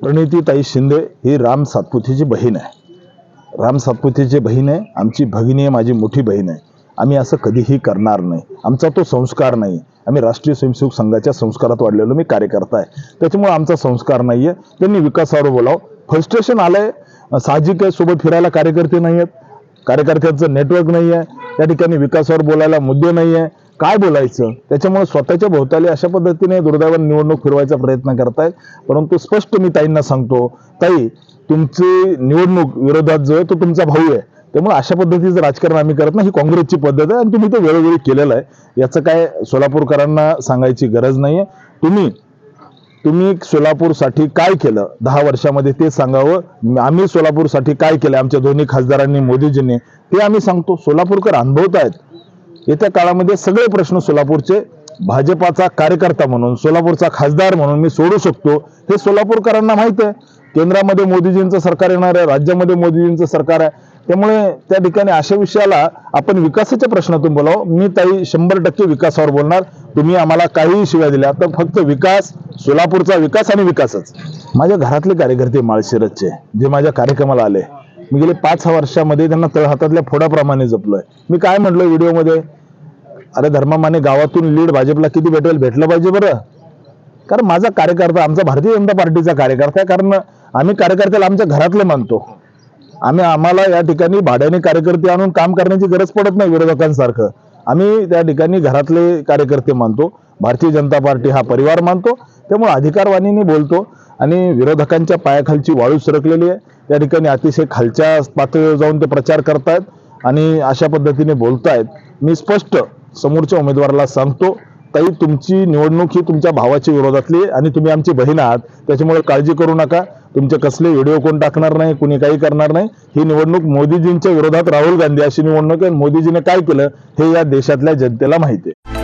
प्रणितीताई शिंदे ही राम सातपुतेची बहीण आहे. राम सातपुतेची बहीण आहे. आमची भगिनी आहे माझी मोठी बहीण आहे. आम्ही असं कधीही करणार नाही. आमचा तो संस्कार नाही. आम्ही राष्ट्रीय स्वयंसेवक संघाच्या संस्कारात वाढलेलो. मी कार्यकर्ता आहे. त्याच्यामुळे आमचा संस्कार नाही आहे त्यांनी विकासावर बोलावं. फ्रस्ट्रेशन आलंय. साहजिक आहे सोबत फिरायला कार्यकर्ते नाही आहेत कार्यकर्त्यांचं नेटवर्क नाही आहे त्या ठिकाणी विकासावर बोलायला मुद्दे नाही आहे काय बोलायचं? त्याच्यामुळे स्वतःच्या भोवताली अशा पद्धतीने दुर्दैवाने निवडणूक फिरवायचा प्रयत्न करतायत. परंतु स्पष्ट मी ताईंना सांगतो ताई तुमची निवडणूक विरोधात जो आहे तो तुमचा भाऊ आहे. त्यामुळे अशा पद्धतीचं राजकारण आम्ही करत नाही. ही काँग्रेसची पद्धत आहे आणि तुम्ही ते वेळोवेळी केलेलं आहे. याचं काय सोलापूरकरांना सांगायची गरज नाही आहे तुम्ही तुम्ही सोलापूरसाठी काय केलं? दहा वर्षामध्ये ते सांगावं. आम्ही सोलापूरसाठी काय केलं? आमच्या दोन्ही खासदारांनी मोदीजींनी ते आम्ही सांगतो. सोलापूरकर अनुभवत आहेत. येत्या काळामध्ये सगळे प्रश्न सोलापूरचे. भाजपाचा कार्यकर्ता म्हणून सोलापूरचा खासदार म्हणून मी सोडू शकतो. हे सोलापूरकरांना माहीत आहे. केंद्रामध्ये मोदीजींचं सरकार येणार आहे. राज्यामध्ये मोदीजींचं सरकार आहे. त्यामुळे त्या ठिकाणी अशा विषयाला आपण विकासाच्या प्रश्नातून बोलावं. मी ताई शंभर टक्के विकासावर बोलणार. तुम्ही आम्हाला काहीही शिव्या दिल्या तर फक्त विकास सोलापूरचा विकास आणि विकासच. माझ्या घरातले कार्यकर्ते माळशिरसचे जे माझ्या कार्यक्रमाला आले. मी गेले पाच वर्षामध्ये त्यांना तळ हातातल्या फोडाप्रमाणे जपलोय. मी काय म्हटलं व्हिडिओमध्ये? अरे धर्मामाने गावातून लीड भाजपला किती भेटेल? भेटलं पाहिजे बरं. कारण माझा कार्यकर्ता आमचा भारतीय जनता पार्टीचा कार्यकर्ता आहे. कारण आम्ही कार्यकर्त्याला आमच्या घरातले मानतो. आम्ही आम्हाला या ठिकाणी भाड्याने कार्यकर्ते आणून काम करण्याची गरज पडत नाही विरोधकांसारखं. आम्ही त्या ठिकाणी घरातले कार्यकर्ते मानतो. भारतीय जनता पार्टी हा परिवार मानतो. त्यामुळे अधिकारवाणीने बोलतो आणि विरोधकांच्या पायाखालची वाळू सरकलेली आहे. त्या ठिकाणी अतिशय खालच्या पातळीवर जाऊन ते प्रचार करतायत आणि अशा पद्धतीने बोलतायत. मी स्पष्ट समोरच्या उमेदवाराला सांगतो ताई तुमची निवडणूक ही तुमच्या भावाची विरोधातली आणि तुम्ही आमची बहीण आहात. त्याच्यामुळे काळजी करू नका. तुमचे कसले व्हिडिओ कोण टाकणार नाही कुणी काही करणार नाही. ही निवडणूक मोदीजींच्या विरोधात राहुल गांधी अशी निवडणूक आहे. मोदीजीने काय केलं हे या देशातल्या जनतेला माहिती आहे.